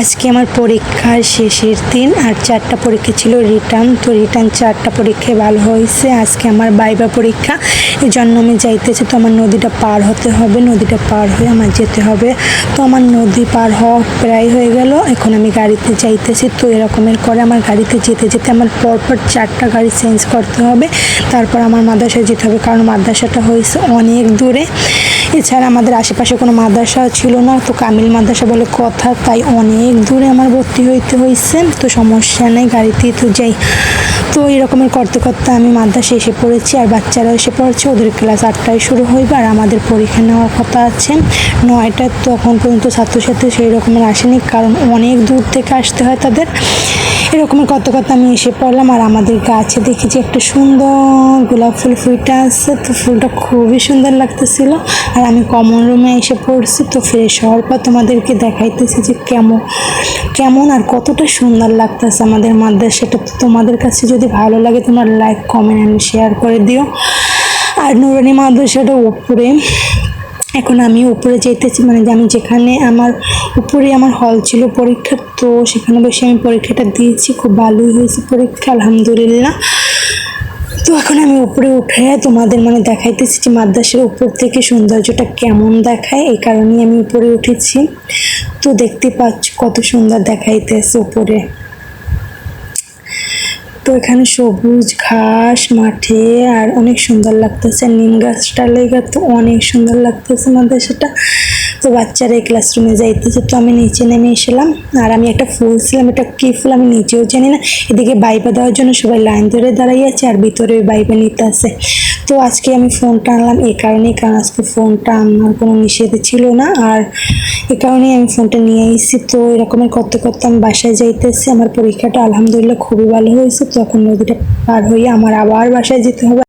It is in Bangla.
আজকে আমার পরীক্ষার শেষের দিন আর চারটা পরীক্ষা ছিল রিটার্ন তো রিটার্ন চারটা পরীক্ষায় ভালো হয়েছে। আজকে আমার বাইবা পরীক্ষা, এই জন্য আমি যাইতেছি। তো আমার নদীটা পার হতে হবে, নদীটা পার হয়ে আমার যেতে হবে। তো আমার নদী পার হওয়া প্রায় হয়ে গেল, এখন আমি গাড়িতে যাইতেছি। তো এরকমের করে আমার গাড়িতে যেতে যেতে আমার পরপর চারটা গাড়ি চেঞ্জ করতে হবে। তারপর আমার মাদ্রাসায় যেতে হবে, কারণ মাদ্রাসাটা হয়েছে অনেক দূরে। এছাড়া আমাদের আশেপাশে কোনো মাদ্রাসা ছিল না, তো কামিল মাদ্রাসা বলে কথা, তাই অনেক দূরে আমার ভর্তি হইতে হয়েছে তো সমস্যা নেই, গাড়িতেই তো যাই। তো এরকমের করতে করতে আমি মাদ্রাসা এসে পড়েছি, আর বাচ্চারা এসে পড়েছে, ওদের ক্লাস আটটায় শুরু হইবে, আর আমাদের পরীক্ষা নেওয়ার কথা আছে। নয়টায় তখন পর্যন্ত ছাত্রছাত্রী সেই রকমের আসেনি, কারণ অনেক দূর থেকে আসতে হয় তাদের। এরকমের কত কত আমি এসে পড়লাম আর আমাদের গাছে দেখি যে একটা সুন্দর গোলাপ ফুল, ফুলটা আসছে তো ফুলটা খুবই সুন্দর লাগতেছিল। আর আমি কমন রুমে এসে পড়ছি তো ফ্রেশ হওয়ার পর তোমাদেরকে দেখাইতেছি যে কেমন কেমন আর কতটা সুন্দর লাগতেছে আমাদের মাদ্রাসাটা তো তোমাদের কাছে যদি ভালো লাগে তোমরা লাইক কমেন্ট শেয়ার করে দিও। আর নুরানি মাদ্রাসাটা উপরে এখন আমি উপরে যেতেছি মানে আমি যেখানে আমার উপরে আমার হল ছিল পরীক্ষা, তো সেখানে বসে আমি পরীক্ষাটা দিয়েছি, খুব ভালোই হয়েছে পরীক্ষা, আলহামদুলিল্লাহ। তো এখন আমি উপরে উঠে তোমাদের মানে দেখাইতেছি যে মাদ্রাসার উপর থেকে সৌন্দর্যটা কেমন দেখায়, এই কারণেই আমি উপরে উঠেছি। তো দেখতে পাচ্ছ কত সুন্দর দেখাইতেছে উপরে। তো এখানে সবুজ ঘাস, মাঠে, আর অনেক সুন্দর লাগতেছে। নিম গাছটা লেগে তো অনেক সুন্দর লাগতেছে আমাদের সেটা। তো বাচ্চারা এই ক্লাসরুমে যাইতেছে, তো আমি নিচে নেমে এসেলাম। আর আমি একটা ফুল ছিলাম, এটা কী ফুল আমি নিচেও জানি না। এদিকে বাইবা দেওয়ার জন্য সবাই লাইন ধরে দাঁড়াই আছে, আর ভিতরে বাইবা নিতে আছে। তো আজকে আমি ফোনটা আনলাম এই কারণেই, কারণ আজকে ফোনটা আনার কোনো নিষেধে ছিল না। আর এ কারণেই আমি ফোনটা নিয়ে এসেছি তো এরকমের করতে করতে আমি বাসায় যাইতেছি। আমার পরীক্ষাটা আলহামদুলিল্লাহ খুবই ভালো হয়েছে। তো এখন নদীটা পার হয়ে আমার আবার বাসায় যেতে হবে।